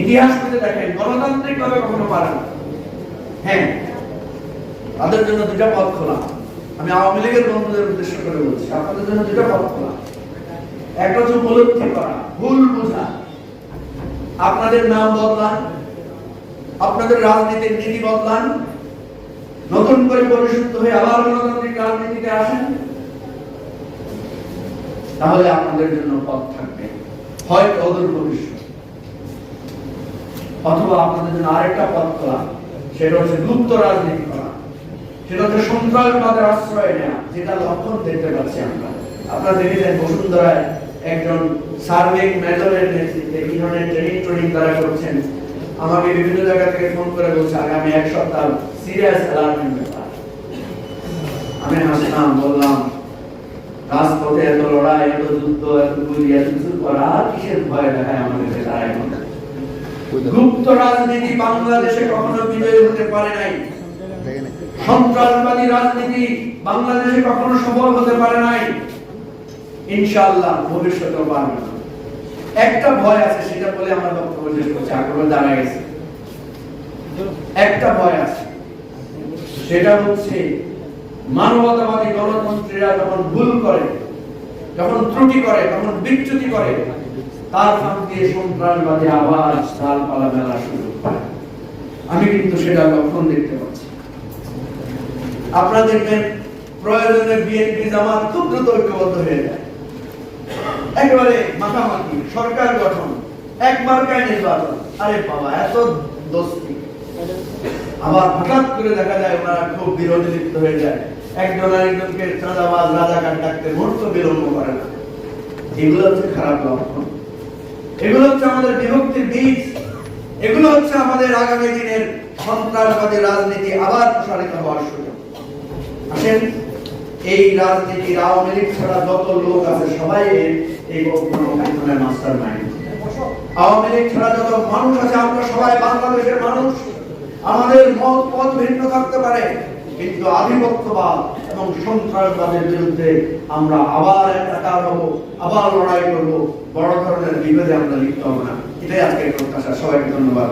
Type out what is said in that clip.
ইতিহাস খুঁজে দেখেন, গণতান্ত্রিক ভাবে কখনো পারে না। হ্যাঁ তাদের জন্য দুটা পথ খোলা। আমি আওয়ামী লীগের বন্ধুদের উদ্দেশ্য করে বলছি, আপনাদের জন্য দুটা পথ খোলা। একটা হচ্ছে উপলব্ধি করা, ভুল বোঝা। আপনাদের নাম বদলান, আপনাদের রাজনীতির নীতি বদলান, নতুন করে পরিশুদ্ধ হয়ে আবার গণতান্ত্রিক রাজনীতিতে আসেন, তাহলে আপনাদের জন্য পথ থাকবে। হয়তো অদূর ভবিষ্যৎ। অথবা আপনাদের জন্য আরেকটা পথ খোলা, সেটা হচ্ছে গুপ্ত রাজনীতি করা। সেটা হচ্ছে সন্ত্রাসবাদের আশ্রয় নেওয়া যেটা লক্ষণ দেখতে পাচ্ছি আমরা। আপনারা দেখেছেন বসুন্ধরায় একজন সার্ভিং মেজরের নেতৃত্বে কি ধরনের ট্রেনিং ট্রেনিং তারা করছেন। আমাকে বিভিন্ন জায়গা থেকে ফোন করে বলছে, আগামী এক সপ্তাহ সিরিয়াস অ্যালার্মিং ব্যাপার। আমি হাসলাম, বললাম, রাজপথে এত লড়াই, এত যুদ্ধ, এত গুলি, এত কিছু করা কিসের ভয় দেখায় আমাদেরকে তারা এখন? গুপ্ত রাজনীতি বাংলাদেশে কখনো বিজয়ী হতে পারে নাই। সন্ত্রাসবাদী রাজনীতি বাংলাদেশে কখনো সফল হতে পারে নাই। ইনশাআল্লাহ ভবিষ্যতেও পারবে একটা ভয় আছে, সেটা বলে আমার বক্তব্য শেষ করছি, আগ্রহ জানা গেছে। একটা ভয় আছে, সেটা হচ্ছে মানবতাবাদী গণতন্ত্রীরা যখন ভুল করে, যখন ত্রুটি করে, তখন বিচ্যুতি করে তার মেলা আমি কিন্তু সেটা লক্ষণ দেখতে পাচ্ছি? আপনারা দেখবেন প্রয়োজনে বিএনপি জামাত খুব দ্রুত ঐক্যবদ্ধ হয়ে যায়। একেবারে মাখামাখি, সরকার গঠন একবার কায় নির্বাচন। আরে বাবা, এত দোস্তি। আবার হঠাৎ করে দেখা যায় ওনারা খুব বিরোধী লিপ্ত হয়ে যায়। একজন আরেকজনকে চাঁদাবাজ, রাজাকার ডাকতে মুহূর্ত বিলম্ব করে না। এগুলো হচ্ছে খারাপ লক্ষণ। এগুলো হচ্ছে আমাদের বিভক্তির বীজ। এগুলো হচ্ছে আমাদের আগামী দিনের সন্ত্রাসবাদী রাজনীতি আবার প্রসারিত হওয়ার সুযোগ। আসেন, এই রাজনীতির আওয়ামী লীগ ছাড়া যত লোক আছে সবাই এই গণতন্ত্রের মাস্টার মাইন্ড আওয়ামী লীগ ছাড়া যত মানুষ আছে, আমরা সবাই বাংলাদেশের মানুষ। আমাদের মত পথ ভিন্ন থাকতে পারে। কিন্তু আধিপত্যবাদ এবং সন্ত্রাসবাদের বিরুদ্ধে আমরা আবার একাকার হব আবার লড়াই করব। বড় ধরনের বিভেদে আমরা লিপ্ত হব না। এটাই আজকের প্রত্যাশা। সবাইকে ধন্যবাদ।